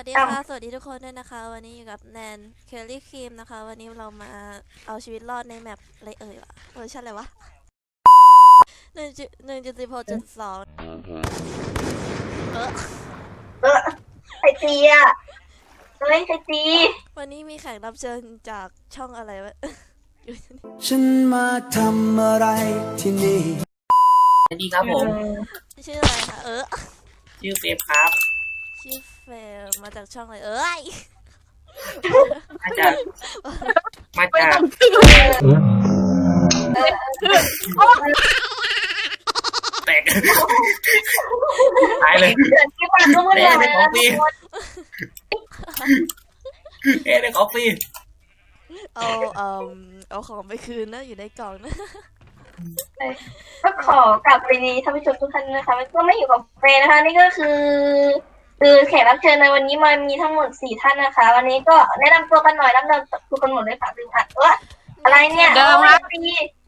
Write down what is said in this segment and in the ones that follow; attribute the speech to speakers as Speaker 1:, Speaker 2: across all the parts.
Speaker 1: สวัสดี
Speaker 2: อ้าว
Speaker 1: ค่ะ สวัสดีทุกคนด้วยนะคะ วันนี้อยู่กับแนนเคลลี่ครีมนะคะ วันนี้เรามาเอาชีวิตรอดในแมปอะไรเอ่ยวะเวอร์ชันอะไรวะหนึ่งจุดหนึ่งจุดสิบหกจุดสองเออ
Speaker 2: เออใครตีอะเฮ้ยใครตี
Speaker 1: วันนี้มีแขกรับเชิญจากช่องอะไรวะอยู่ที่นี่
Speaker 3: ฉันมาทำอะไรที่นี่
Speaker 4: สวัสดีครับผม
Speaker 1: ชื่ออะไรคะเออ
Speaker 4: ชื่อเฟฟครับ
Speaker 1: ชื่อเฟลมาจากช่องอะไรเอ้ย
Speaker 4: มาจากมาจากแตกตายเลย
Speaker 2: เดือนที่ผ่านมาเมื่อไหร่
Speaker 4: แม่ได้ของฟรีเอ๊ะได้ของฟรี
Speaker 1: เอาเอ่อเอาของไปคืนนะอยู่ในกล่องนะ
Speaker 2: ก็ขอกลับไปดีท่านผู้ชมทุกท่านนะคะมันก็ไม่อยู่กับเฟรนนะคะ นี่ก็คือ คือแขกรับเชิญในวันนี้มามีทั้งหมดสี่ท่านนะคะ วันนี้ก็แนะนำตัวกันหน่อยแนะนำตัวกันหมดเลยค่ะคืออะเอออะไรเนี่ย
Speaker 5: เดิมครับ
Speaker 2: ตี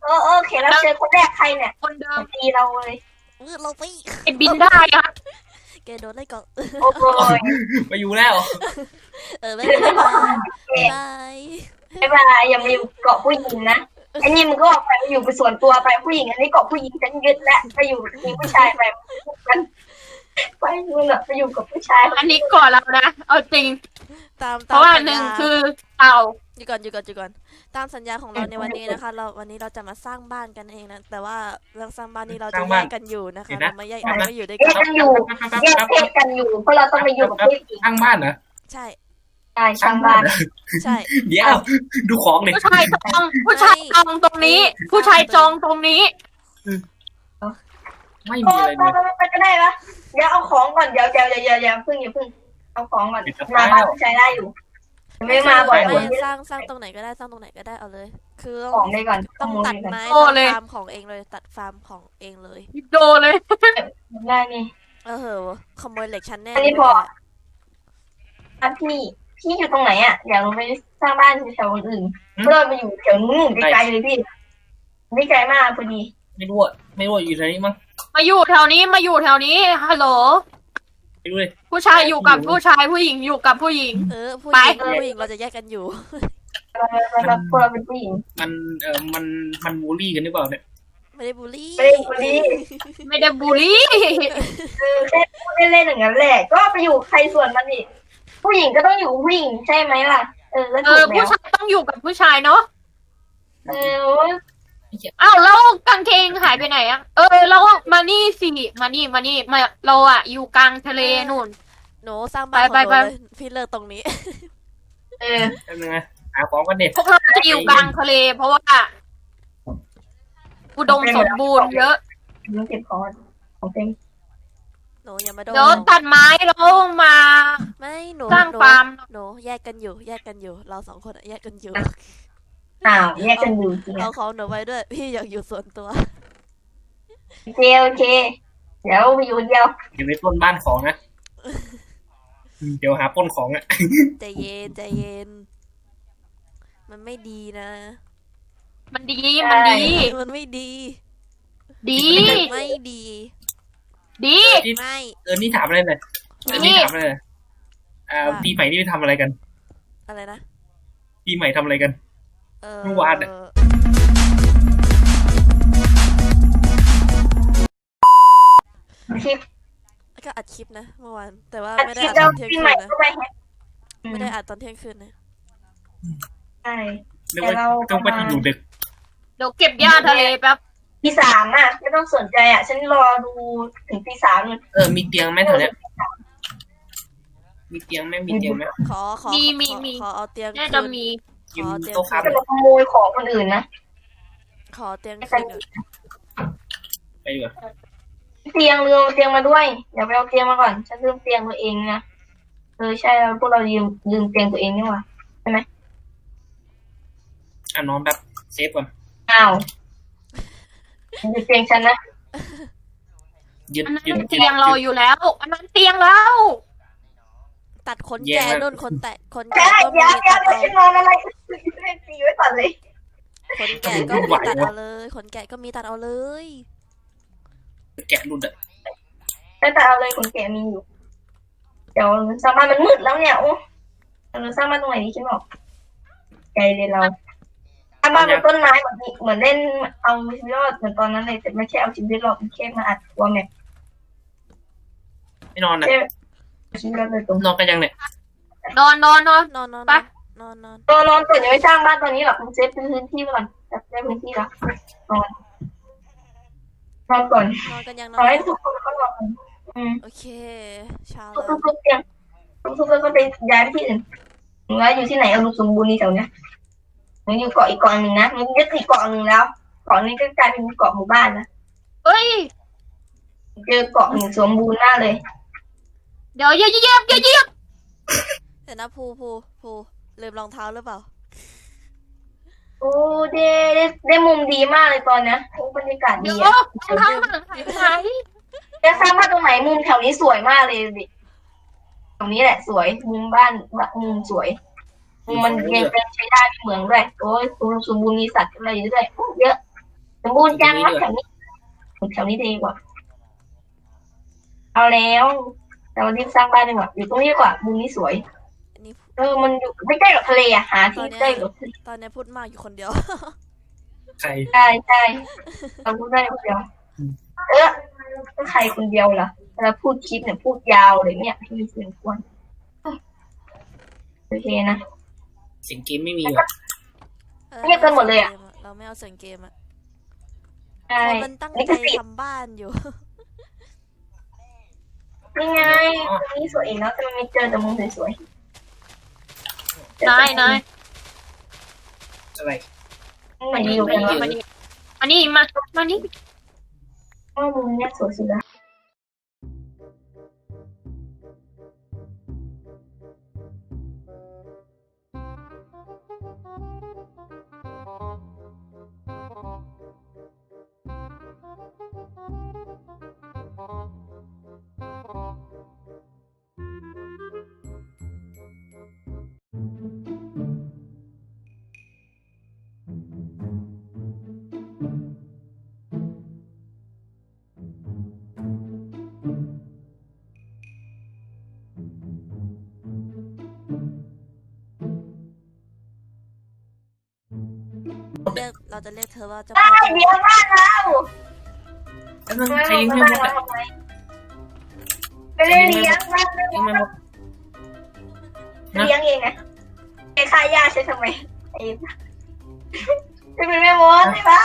Speaker 2: เออเออแขกรับเชิญคนแรกใครเนี่ย
Speaker 5: คนเดิม
Speaker 2: ตีเราเลย
Speaker 1: เออเราไป
Speaker 5: ไอ้บินได้ครับ
Speaker 1: แกโดนไล่กล่อง
Speaker 2: โอ้โห
Speaker 4: มาอยู่แล้ว
Speaker 1: เออไม่เป็นไรบายบาย
Speaker 2: ไม่เป็นไรอย่ามาอยู่เกาะผู้หญิงนะไอ้นี่มันก็ออกไปอยู่ไปส่วนตัวไปผู้หญิงอันนี้เกาะผู้หญิงฉันยึดและไปอยู่มีผู้ชายไปกันไป มึงอะไปอยู่กับผู้ชาย
Speaker 5: อันนี้ก่อนแล้วนะเอาจริง
Speaker 1: ตาม
Speaker 5: เพ
Speaker 1: ตาม
Speaker 5: ราะว่า
Speaker 1: สัญ
Speaker 5: หนึ่ง
Speaker 1: ญา
Speaker 5: คือเต่า
Speaker 1: อยู่ก่อนอยู่ก่อนอยู่ก่อนตามสัญญาของเราในวันนี้นะคะ เราวันนี้เราจะมาสร้างบ้านกันเองนะแต่ว่าเรื่องสร้างบ้านนี้เราจะแยกกันอยู่นะคะเราไม่แยกเราไม่อยู่ด้วย
Speaker 2: แย
Speaker 1: กั
Speaker 2: ก
Speaker 1: น
Speaker 2: กันอยู่แยกเพศกันอยู่ เพราะเราต้องไปอยู่กับผู้หญิง
Speaker 4: ข้างบ้านเหรอ
Speaker 1: ใช่
Speaker 2: ใช่ช่างบ้าน
Speaker 4: เหรอ
Speaker 1: ใช่
Speaker 4: เดี๋ยวดูของเลย
Speaker 5: ผู้ชายจองผู้ชายจองตรงนี้ ผู้ชายจองตรงนี้
Speaker 4: ไม่
Speaker 2: โอ้
Speaker 4: มีอะไร
Speaker 2: ไป
Speaker 4: เลย
Speaker 2: ไปไปก็ได้ปะเดี๋ยวเอาของก่อนเดี๋ยวเดี๋ยวเดี๋ยวเดี๋ยวเดี๋ยวพึ่งอย่าพึ่งเอาของก่อนมาบ้านผู้ชายได้อยู่ ไม่มาบ่อย
Speaker 1: ไม่
Speaker 2: วันนี้
Speaker 1: สร้างสร้างตรงไหนก็ได้สร้างตรงไหนก็ได้เอาเลย คือ
Speaker 2: ของไปก่อน
Speaker 1: ต้องตัดไม้
Speaker 5: โอ้เลย
Speaker 1: ฟาร์มของเองเลยตัดฟาร์มของเองเลย
Speaker 5: โดเลย
Speaker 2: ได้นี่
Speaker 1: เออเหอะขโมยเหล็กชั้นแน่
Speaker 2: อันนี้พอบ้านพี่พี่อยู่ตรงไหนอะอยากลงไปสร้างบ้านแถวอื่นเพื่อมาอยู่แถวนู้นไกลๆเลยพี่ไม่ไกลมากพอดี
Speaker 4: ไม่รู้อะไม่รู้อะอยู่แถวนี้มั้ง
Speaker 5: มาอยู่แถวนี้มาอยู่แถวนี้ฮัลโหล
Speaker 4: ไม่รู้เลย
Speaker 5: ผู้ชายอยู่กับผู้ชายผู้หญิงอยู่กับผู้หญิง
Speaker 1: เออผู้ห
Speaker 5: ไป
Speaker 1: ญิงผู้หญิงเราจะแยกกันอยู่
Speaker 2: เราพวกเราเป็นผู้หญิง
Speaker 4: มันเออมันมันบูลลี่กันหรือเปล่าเนี่ย
Speaker 1: ไม่ได้บูลลี่
Speaker 2: ไม่ได้บูลลี่
Speaker 5: ไม่ได้บูลลี่
Speaker 2: คือแค่พูดเล่นๆอย่างนั้นแหละ ก็ไปอยู่ใครส่วนมันดิผู้หญิงก็ต้องอยู่ผู้หญิงใช่ไหมล่ะ เออก็
Speaker 5: เอ
Speaker 2: ถู
Speaker 5: อก
Speaker 2: แล้
Speaker 5: ผู้
Speaker 2: ว
Speaker 5: ชายต้องอยู่กับผู้ชายเนาะ
Speaker 2: เออโอ้ย
Speaker 5: อ้าวแล้วกางเกงหายไปไหนอะเออเรามานี่สิมานี่มานี่มาเราอะอยู่กลางทะเลนู่น
Speaker 1: หนูสร้างบ้านของห
Speaker 5: ไป
Speaker 1: นู
Speaker 5: ไป
Speaker 1: เลยพี่เลิกตรงนี้
Speaker 2: เออ
Speaker 4: แป๊บนึงนะหาของกันเด็ด
Speaker 5: พวกเราจะอยู่กลางทะเล เพราะว่าอุดมสมบูรณ์เยอะ
Speaker 2: มันเก็บของของเต็ม
Speaker 1: หนูอย่ามาโดน
Speaker 5: เดี๋ยวตัดไม้แล้วมา
Speaker 1: ไม่หนู
Speaker 5: สร้าง
Speaker 1: หนู
Speaker 5: ฟาร์ม
Speaker 1: หนูแยกกันอยู่ แยกกันอยู่ เราสองคนอะแยกกันอยู่
Speaker 2: อ้าวแยกกันอยู่จริง
Speaker 1: เอา
Speaker 2: อะ
Speaker 1: ของหนูไว้ด้วย พี่อยากอยู่ส่วนตัว
Speaker 2: โอเคโอเค เดี๋ยวไปอยู่คนเดียว
Speaker 4: อยู่ในต้นบ้านของนะ เดี๋ยวหาปล้นของอะ
Speaker 1: ใจเย็นใจเย็น มันไม่ดีนะ
Speaker 5: มันดีมันดี
Speaker 1: มันไม่ดี
Speaker 5: ดี
Speaker 1: ไม่ดี
Speaker 5: ดี
Speaker 1: ไม่
Speaker 4: เออนี่ถามอะไรหน่อยเออนี่ถามอะไรหน่อยอ่าปีใหม่นี่ไปทำอะไรกัน
Speaker 1: อะไรนะ
Speaker 4: ปีใหม่ทำอะไรกัน
Speaker 1: เออ
Speaker 4: เมื่อวานอะ
Speaker 2: คลิป
Speaker 1: ก็อัดคลิปนะเมื่อวาน แต่ว่า
Speaker 2: อัด
Speaker 1: ไม่
Speaker 2: ค
Speaker 1: ได้
Speaker 2: ลิป
Speaker 1: อัด
Speaker 2: แล้
Speaker 1: ต
Speaker 2: ว
Speaker 1: อนเที่ยง
Speaker 2: ปี
Speaker 1: คื
Speaker 2: ใหม่
Speaker 1: นนะ
Speaker 2: ก็ไปแฮก
Speaker 1: ไม่ได้อัดตอนเที่ยงคืนนะ
Speaker 2: ใช่
Speaker 4: เรียกว่า
Speaker 2: แต่เรา
Speaker 4: ต้องไปอยู่ดึก
Speaker 5: เดี๋ยวเก็บหญ้าทะเลแป๊บ
Speaker 2: ปีสามอะไม่ต้องสนใจอะ ฉันรอดูถึงปีสามนู่น
Speaker 4: เออมีเตียงไหมแถวเนี้ยมีเตียงไหมมีเตียงไหม
Speaker 1: ขอขอ
Speaker 5: มีมี
Speaker 1: ขอ
Speaker 5: มี
Speaker 1: ขอเอาเตียง
Speaker 5: น่า
Speaker 1: คื
Speaker 5: จะ
Speaker 1: น
Speaker 5: มี
Speaker 4: ยืม
Speaker 1: ขอเตียง
Speaker 4: โต๊ะครับ
Speaker 2: จะมาขโมยของคนอื่นนะ
Speaker 1: ขอเตียงคืนก่อน
Speaker 4: ไปดีกว่า
Speaker 2: เตียงลืมเอาเตียงมาด้วยเดี๋ยวไปเอาเตียงมาก่อน ฉันลืมเตียงตัวเองนะเออใช่แล้วพวกเราลืมลืมเตียงตัวเองนี่หว่า
Speaker 4: อะนอนแบบเซฟก่อน
Speaker 2: อ้าวมันคือเตียงฉันนะ
Speaker 4: ยึด
Speaker 5: อันนั้น
Speaker 4: ยึด
Speaker 5: เตียงเราอยู่แล้ว อันนั้นเตียงเรา
Speaker 1: ตัดขน
Speaker 4: แย่
Speaker 1: แก่
Speaker 4: มาก
Speaker 1: นุ่นขนแตะขน
Speaker 2: แก
Speaker 1: แก่ก็มี
Speaker 2: อย่าอย่า
Speaker 1: ตัด
Speaker 2: อย่า
Speaker 1: เอา
Speaker 2: ฉันนอนอะไรเล่นตีไว้ก่อนเลย
Speaker 1: ขนแก่ก็มีตัดเอาเลยขนแก่ก็มีตัดเอาเลย
Speaker 4: แกะหลุดอะ
Speaker 2: แต่แต่เอาเลยคนแก่มีอยู่เดี๋ยวสร้างบ้านมันมืดแล้วเนี่ยโอ้เราสร้างบ้านตรงไหนดีคิดบอกใจเลยเราสร้างบ้านบนต้นไม้เหมือนเหมือนเล่นเอาชีวิตรอดเหมือนตอนนั้นเลยแต่ไม่ใช่เอาชีวิตรอดมันแค่มาอัดตัวแมป
Speaker 4: ไม่นอนอะ
Speaker 2: แค่ ชีวิตรอดเลยตรง
Speaker 4: นอนกันยังเนี่ย
Speaker 5: นอนนอนนอน
Speaker 1: นอนนอน
Speaker 5: ไป
Speaker 1: นอนนอน
Speaker 2: ตัวนอนก่อนยังไม่สร้างบ้านตอนนี้หรอกผมเซฟพื้นที่ไว้ก่อนจัดได้พื้นที่แล้วนอนนอนก่อน
Speaker 1: นอนกันยังน
Speaker 2: ข
Speaker 1: อ
Speaker 2: อนให้ทุกคนก็นอนอืม
Speaker 1: โอเคเช้า
Speaker 2: ทุก
Speaker 1: แล้ว
Speaker 2: ทุกๆเตียงทุกๆก็ไปย้ายไปที่อื่นหนูว่าอยู่ที่ไหนเอาลูกสมบูรณ์นี่แถวเนี้ยหนูอยู่เกาะอีกเกาะหนึ่งนะหนูยึดอีกเกาะหนึ่งแล้วเกาะนี้ก็กลายเป็นเกาะหมู่บ้านนะ
Speaker 5: เอ้ย
Speaker 2: เจอเกาะหนึ่งสมบูรณ์มากเลย
Speaker 5: เดี๋ยวอย่าเหยียบอย่าเหยียบ
Speaker 1: เดี๋ยวนะภูภูภูลืมรองเท้าหรือเปล่า
Speaker 2: โอ้ได้ได้ได้มุมดีมากเลยตอนเนี้ยโอ้บรรยากาศ
Speaker 5: เดี๋
Speaker 2: ดี
Speaker 5: ยว
Speaker 2: อะ
Speaker 5: ทางมันหายไปไหน
Speaker 2: จะสร้างบ้านตรงไหนมุมแถวนี้สวยมากเลยดิตรงนี้แหละสวยมุมบ้านมุมสวยมุมมันยังเป็นใช้ได้ไม่เหมืองด้วยโอ้ยสมบูรณ์มีสัตว์อะไรด้วยโอ้เยอะสมบูรณ์จังนะแถวนี้แถวนี้ดีกว่า เอาแล้ว เรารีบสร้างบ้านดีกว่าอยู่ตรงนี้ดีกว่ามุมนี้สวย
Speaker 1: อันนี้
Speaker 2: เออมันอยู่ไม่ใกล้กับทะเลอะหาที่ใกล้กับทะเล
Speaker 1: ตอนนี้พูดมากอยู่คนเดียว
Speaker 4: ใคร
Speaker 2: ใช่ใช่เราพูดได้คนเดียว เออก็ใครคนเดียวล่ะเวลาพูดคลิปเนี่ยพูดยาวเลยเนี่ยที่มีเสียงกวนโอเคนะ
Speaker 4: เสียงเกมไม่มีว่ะ
Speaker 1: ออ
Speaker 2: เงียบกันหมดเลยอะ
Speaker 1: เราไม่เอาเสียงเกมอะ
Speaker 2: ใช่
Speaker 1: คนมันตั้ง
Speaker 2: นี่
Speaker 1: ใจ
Speaker 2: ก็สิ
Speaker 1: ทำบ้านอยู่
Speaker 2: นี่ไงตรงนี้สวยอีกเนาะแต่มันไม่เจอแต่มุมสวยๆ
Speaker 5: นายนาย
Speaker 4: อะไร
Speaker 2: มันอยู่กัน
Speaker 5: มา
Speaker 2: ว่า
Speaker 5: นี่มานี่มา มานี่
Speaker 2: มุมเนี้ยสวยสุดแล้ว
Speaker 1: เรียกเราจะเรียกเธอว่าเจ้า
Speaker 2: ได้
Speaker 1: พ่อ
Speaker 2: เดียวมากแล้ว
Speaker 4: แล้วมันใครเลี้ยงแม่มดอะ
Speaker 2: ไม่ได้เลี้ยงนะ
Speaker 4: เลี้ยงแม่มด
Speaker 2: เลี้ยงเองนะไอ้ค่ายาใช้ทำไมไอ้จะเป็นแม่มดใช่ปะ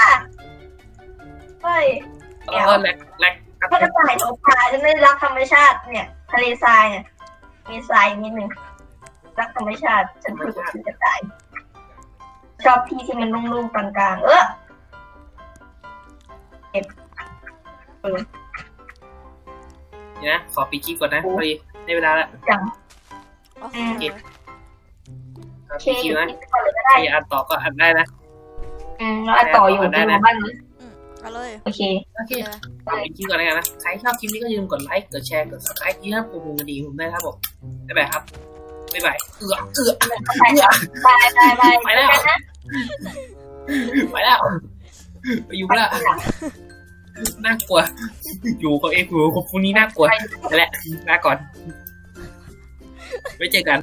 Speaker 2: เฮ้ย
Speaker 4: เออแหลกแหลกกระ
Speaker 2: ก็
Speaker 4: ตุ
Speaker 2: จะ
Speaker 4: ก
Speaker 2: ตายของปลาฉันไม่รักธรรมชาติเนี่ย ทะเลทรายเนี่ยมีทรายนิดนึงรักธรรมชาติฉันพูดถึงจะตายช อบที่ที่มันลุ่มๆกลางๆ เออเก็บเออ
Speaker 4: เดี๋ยวนะ ขอปีกี้ก่อนนะพอดีได้เวลาแล้ว
Speaker 2: จัง
Speaker 1: โอ้โห
Speaker 2: อืม
Speaker 4: ขอ
Speaker 2: โอเค
Speaker 4: ปีกี้นะ
Speaker 2: คิดก่อนเลยก็
Speaker 4: ใคร
Speaker 2: ได้
Speaker 4: อ่านต่อก็อ่านได้นะ
Speaker 2: อืมแล้วต่ออยู่ในหมู่บ้านนี้
Speaker 1: อืมเอาเลย
Speaker 2: โอเค
Speaker 4: โอเค
Speaker 1: เดี๋ยว
Speaker 4: ขอปีกี้ก่อนแล้วกันนะ ใครชอบคลิปนี้ก็อย่าลืมกดไลค์ กดแชร์ กด subscribe ที่ครับผมคดีผมได้ครับผมบ๊ายบายครับบ๊ายบายเอือเอือ
Speaker 2: ไปไปไปไป
Speaker 4: ไปแล้ว
Speaker 2: กันนะ
Speaker 4: ไปแล้วไปอยู่แล้วน่ากลัว อยู่กับเอ็กซ์อยู่กับพวกนี้น่ากลัวไปแล้วลาก่อนไว้เจอกัน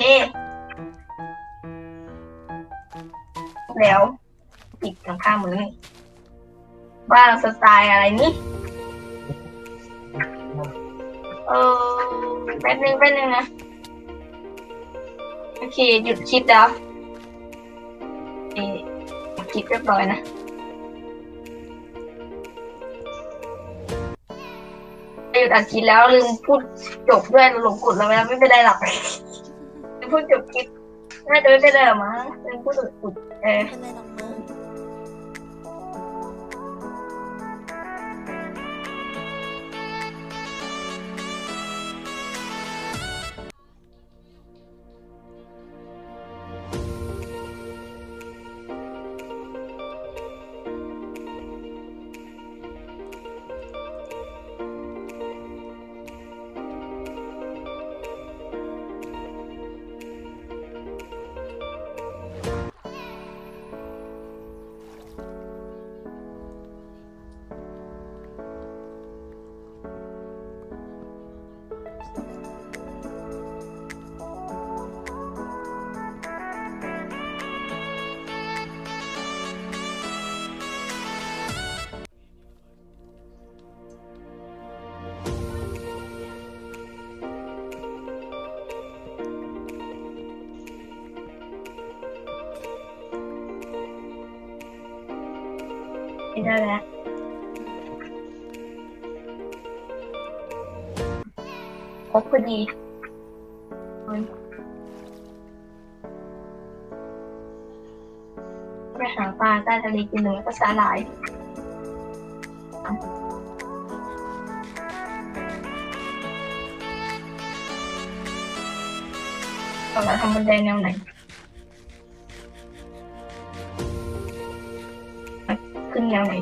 Speaker 2: เอ๊ะแล้วปิดหลังคามือนนี่บ้านสไตล์อะไรนี่ เออแป๊บนึงแป๊บนึงนะ โอเค หยุดคลิปแล้วเอ๊ะหยุดคลิปเรียบร้อยนะหยุดอัดคลิปแล้วลืมพูดจบด้วยหลงกดเราไปแล้วไม่เป็นไรหรอก ลืมพูดจบคลิปน่าจะไม่เป็นไรหรอมั้งเป็นผู้จบกดเออ
Speaker 1: ไม่
Speaker 2: ได้แล้วครบพอดีไปหาปลาใต้ทะเลกินหนึ่งแล้วก็สาหร่ายเรามาทำบันไดแนวไหน ขึ้นแนวไหน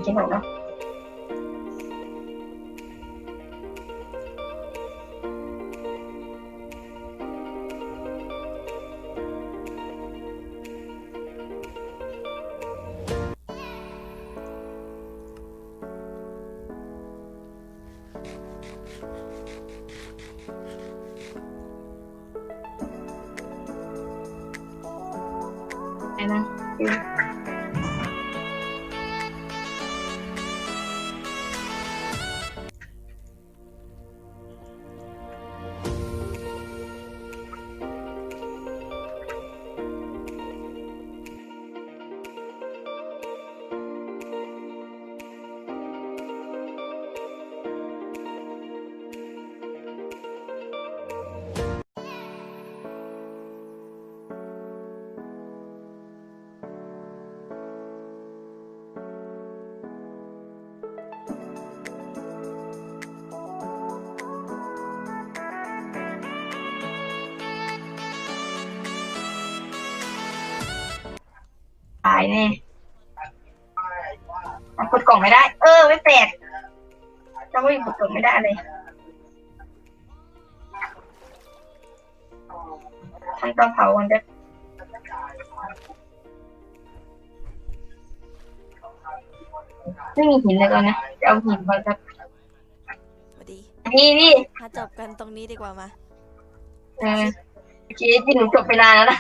Speaker 2: าไหนนะดูตายแน่อะกดกล่องไม่ได้ เออ ไม่แปลกจะไม่กดกล่องไม่ได้เลยทำเตาเผากันจะไม่มีหินเลยตอนนี้จะเอาหินมาจะ
Speaker 1: สวัสดี
Speaker 2: นี่พี่
Speaker 1: มาจบกันตรงนี้ดีกว่ามา
Speaker 2: เออโอเคที่หนูจบไปนานแล้วนะ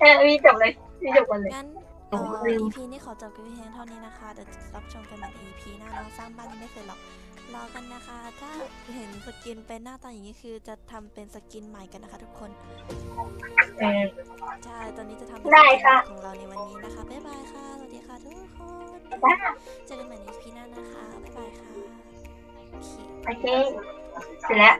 Speaker 2: เออพี่จบเลยพี่จบกันเลย
Speaker 1: งั้น
Speaker 2: โอ้
Speaker 1: เอ่อ
Speaker 2: ลืม
Speaker 1: EP นี้ขอจบกันเพียงเท่านี้นะคะ เดี๋ยวรับชมกันใหม่ใน EP หน้าเนาะสร้างบ้านยังไม่เสร็จหรอก รอกันนะคะ ถ้าเห็นสกินเป็นหน้าตาอย่างนี้คือจะทำเป็นสกินใหม่กันนะคะ ทุกคน
Speaker 2: เออ
Speaker 1: ใช่ ตอนนี้จะทำเป็น
Speaker 2: ได้
Speaker 1: สกิน
Speaker 2: ค่ะ
Speaker 1: ของเราในวันนี้นะคะ บ๊ายบายค่ะ สวัสดีค่ะทุกคน
Speaker 2: ได้
Speaker 1: เจอกันใหม่ใน EP หน้านะคะ บ๊ายบายค่ะโอเค
Speaker 2: โอเค เสร็จแล้ว